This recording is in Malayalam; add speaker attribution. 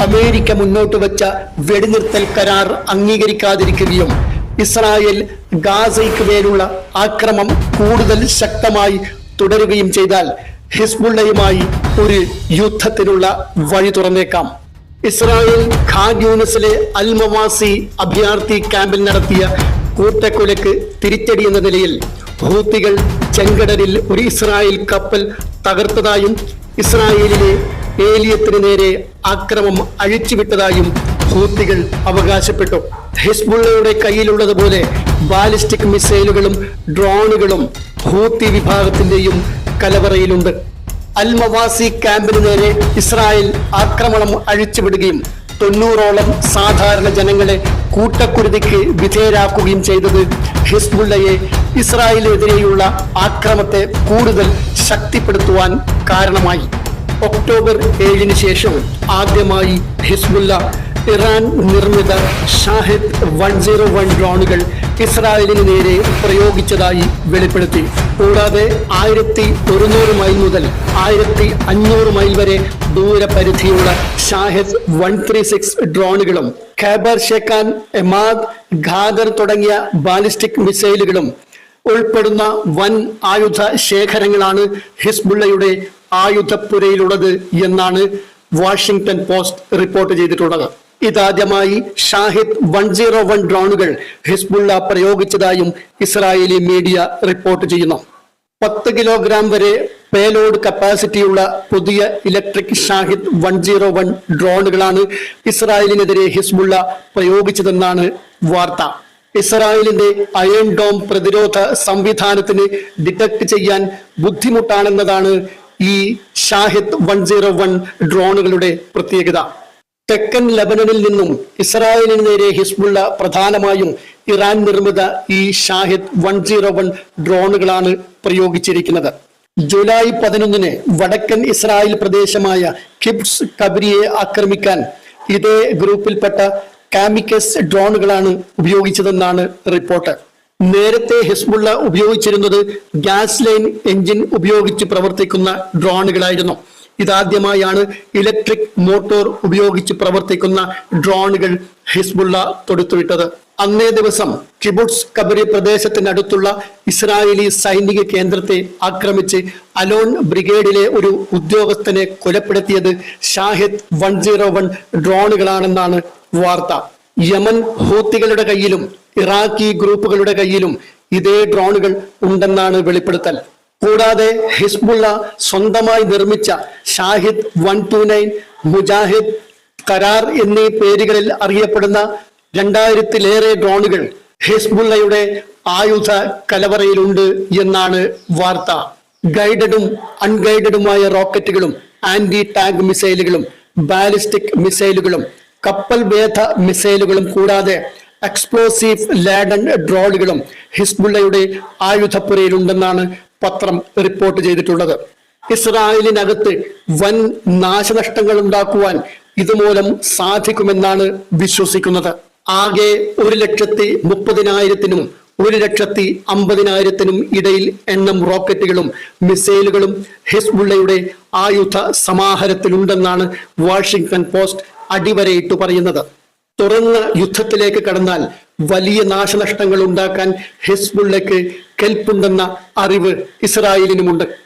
Speaker 1: അമേരിക്ക മുന്നോട്ട് വെച്ച വെടിനിർത്തൽ കരാർ അംഗീകരിക്കാതിരിക്കുകയും ഇസ്രായേൽ ഗാസയ്ക്ക് മേലുള്ള ആക്രമം കൂടുതൽ ശക്തമായി തുടരുകയും ചെയ്താൽ ഹിസ്ബുള്ളയുമായി ഒരു യുദ്ധത്തിനുള്ള വഴി തുറന്നേക്കാം. ഇസ്രായേൽ ഖാൻ യൂണിസിലെ അൽമവാസി അഭയാർത്ഥി ക്യാമ്പിൽ നടത്തിയ കൂട്ടക്കൊലക്ക് തിരിച്ചടി എന്ന നിലയിൽ ഹൂത്തികൾ ചെങ്കടലിൽ ഒരു ഇസ്രായേൽ കപ്പൽ തകർത്തതായും ഇസ്രായേലിലെ ഏലിയത്തിന് നേരെ ആക്രമം അഴിച്ചുവിട്ടതായും ഹൂത്തികൾ അവകാശപ്പെട്ടു. ഹിസ്ബുള്ളയുടെ കയ്യിലുള്ളതുപോലെ ബാലിസ്റ്റിക് മിസൈലുകളും ഡ്രോണുകളും ഹൂത്തി വിഭാഗത്തിന്റെയും കലവറയിലുണ്ട്. അൽമവാസി ക്യാമ്പിന് നേരെ ഇസ്രായേൽ ആക്രമണം അഴിച്ചുവിടുകയും തൊണ്ണൂറോളം സാധാരണ ജനങ്ങളെ കൂട്ടക്കുരുതിക്ക് വിധേയരാക്കുകയും ചെയ്തത് ഹിസ്ബുള്ളയെ ഇസ്രായേലിനെതിരെയുള്ള ആക്രമത്തെ കൂടുതൽ ശക്തിപ്പെടുത്തുവാൻ കാരണമായി. ഒക്ടോബർ ഏഴിന് ശേഷം ആദ്യമായി ഹിസ്ബുല്ല ഇറാൻ നിർമ്മിത ഷാഹിദ് വൺ സീറോ വൺ ഡ്രോണുകൾ ഇസ്രായേലിന് നേരെ പ്രയോഗിച്ചതായി വെളിപ്പെടുത്തി. കൂടാതെ ആയിരത്തി ഒരുന്നൂറ് മൈൽ മുതൽ ആയിരത്തി അഞ്ഞൂറ് മൈൽ വരെ ദൂരപരിധിയുള്ള ഷാഹിദ് വൺ ത്രീ സിക്സ് ഡ്രോണുകളും ഖൈബർ ഷെക്കാൻ എമാദ് ഖാദർ തുടങ്ങിയ ബാലിസ്റ്റിക് മിസൈലുകളും ഉൾപ്പെടുന്ന വൻ ആയുധ ശേഖരങ്ങളാണ് ഹിസ്ബുള്ളയുടെ ആയുധപ്പുരയിലുള്ളത് എന്നാണ് വാഷിംഗ്ടൺ പോസ്റ്റ് റിപ്പോർട്ട് ചെയ്തിട്ടുള്ളത്. ഇതാദ്യമായി ഷാഹിദ് വൺ സീറോ വൺ ഡ്രോണുകൾ ഹിസ്ബുള്ള പ്രയോഗിച്ചതായും ഇസ്രായേലി മീഡിയ റിപ്പോർട്ട് ചെയ്യുന്നു. പത്ത് കിലോഗ്രാം വരെ പേലോഡ് കപ്പാസിറ്റിയുള്ള പുതിയ electric Shahed one zero one ഡ്രോണുകളാണ് ഇസ്രായേലിനെതിരെ ഹിസ്ബുള്ള പ്രയോഗിച്ചതെന്നാണ് വാർത്ത. ഇസ്രായേലിന്റെ അയൺ ഡോം പ്രതിരോധ സംവിധാനത്തിന് ഡിറ്റക്ട് ചെയ്യാൻ ബുദ്ധിമുട്ടാണെന്നതാണ് ഈ ഷാഹിദ് വൺ സീറോ വൺ ഡ്രോണുകളുടെ പ്രത്യേകത. തെക്കൻ ലബനനിൽ നിന്നും ഇസ്രായേലിന് നേരെ ഹിസ്ബുള്ള പ്രധാനമായും ഇറാൻ നിർമ്മിത ഈ ഷാഹിദ് വൺ സീറോ വൺ ഡ്രോണുകളാണ് പ്രയോഗിച്ചിരിക്കുന്നത്. ജൂലൈ പതിനൊന്നിന് വടക്കൻ ഇസ്രായേൽ പ്രദേശമായ കിബ്സ് കബരിയെ ആക്രമിക്കാൻ ഇതേ ഗ്രൂപ്പിൽപ്പെട്ട കാമിക്കസ് ഡ്രോണുകളാണ് ഉപയോഗിച്ചതെന്നാണ് റിപ്പോർട്ട്. നേരത്തെ ഹിസ്ബുള്ള ഉപയോഗിച്ചിരുന്നത് ഗ്യാസ് ലൈൻ എഞ്ചിൻ ഉപയോഗിച്ച് പ്രവർത്തിക്കുന്ന ഡ്രോണുകളായിരുന്നു. ഇതാദ്യമായാണ് ഇലക്ട്രിക് മോട്ടോർ ഉപയോഗിച്ച് പ്രവർത്തിക്കുന്ന ഡ്രോണുകൾ ഹിസ്ബുള്ള തൊടുത്തുവിട്ടത്. അന്നേ ദിവസം കിബുട്സ് കബറി പ്രദേശത്തിനടുത്തുള്ള ഇസ്രായേലി സൈനിക കേന്ദ്രത്തെ ആക്രമിച്ച് അലോൺ ബ്രിഗേഡിലെ ഒരു ഉദ്യോഗസ്ഥനെ കൊലപ്പെടുത്തിയത് ഷാഹിദ് വൺ ഡ്രോണുകളാണെന്നാണ് വാർത്ത. യമൻ ഹൂത്തികളുടെ കയ്യിലും ഇറാഖി ഗ്രൂപ്പുകളുടെ കയ്യിലും ഇതേ ഡ്രോണുകൾ ഉണ്ടെന്നാണ് വെളിപ്പെടുത്തൽ. കൂടാതെ ഹിസ്ബുള്ള സ്വന്തമായി നിർമ്മിച്ച Shahed one two nine Mujahid Karrar എന്നീ പേരുകളിൽ അറിയപ്പെടുന്ന രണ്ടായിരത്തിലേറെ ഡ്രോണുകൾ ഹിസ്ബുള്ളയുടെ ആയുധ കലവറയിലുണ്ട് എന്നാണ് വാർത്ത. ഗൈഡഡും അൺഗൈഡഡുമായ റോക്കറ്റുകളും ആന്റി ടാങ്ക് മിസൈലുകളും ബാലിസ്റ്റിക് മിസൈലുകളും കപ്പൽ ഭേദ മിസൈലുകളും കൂടാതെ എക്സ്പ്ലോസീവ് ലാഡൻ ഡ്രോണുകളും ഹിസ്ബുള്ളയുടെ ആയുധപ്പുരയിലുണ്ടെന്നാണ് പത്രം റിപ്പോർട്ട് ചെയ്തിട്ടുള്ളത്. ഇസ്രായേലിനകത്ത് വൻ നാശനഷ്ടങ്ങൾ ഉണ്ടാക്കുവാൻ ഇതുമൂലം സാധിക്കുമെന്നാണ് വിശ്വസിക്കുന്നത്. ആകെ ഒരു ലക്ഷത്തി മുപ്പതിനായിരത്തിനും ഒരു ലക്ഷത്തി അമ്പതിനായിരത്തിനും ഇടയിൽ എണ്ണം റോക്കറ്റുകളും മിസൈലുകളും ഹിസ്ബുള്ളയുടെ ആയുധ സമാഹാരത്തിലുണ്ടെന്നാണ് വാഷിംഗ്ടൺ പോസ്റ്റ് അടിവരയിട്ട് പറയുന്നത്. തുറന്ന യുദ്ധത്തിലേക്ക് കടന്നാൽ വലിയ നാശനഷ്ടങ്ങൾ ഉണ്ടാക്കാൻ ഹിസ്ബുള്ളയ്ക്ക് കെൽപ്പുണ്ടെന്ന അറിവ് ഇസ്രായേലിനുമുണ്ട്.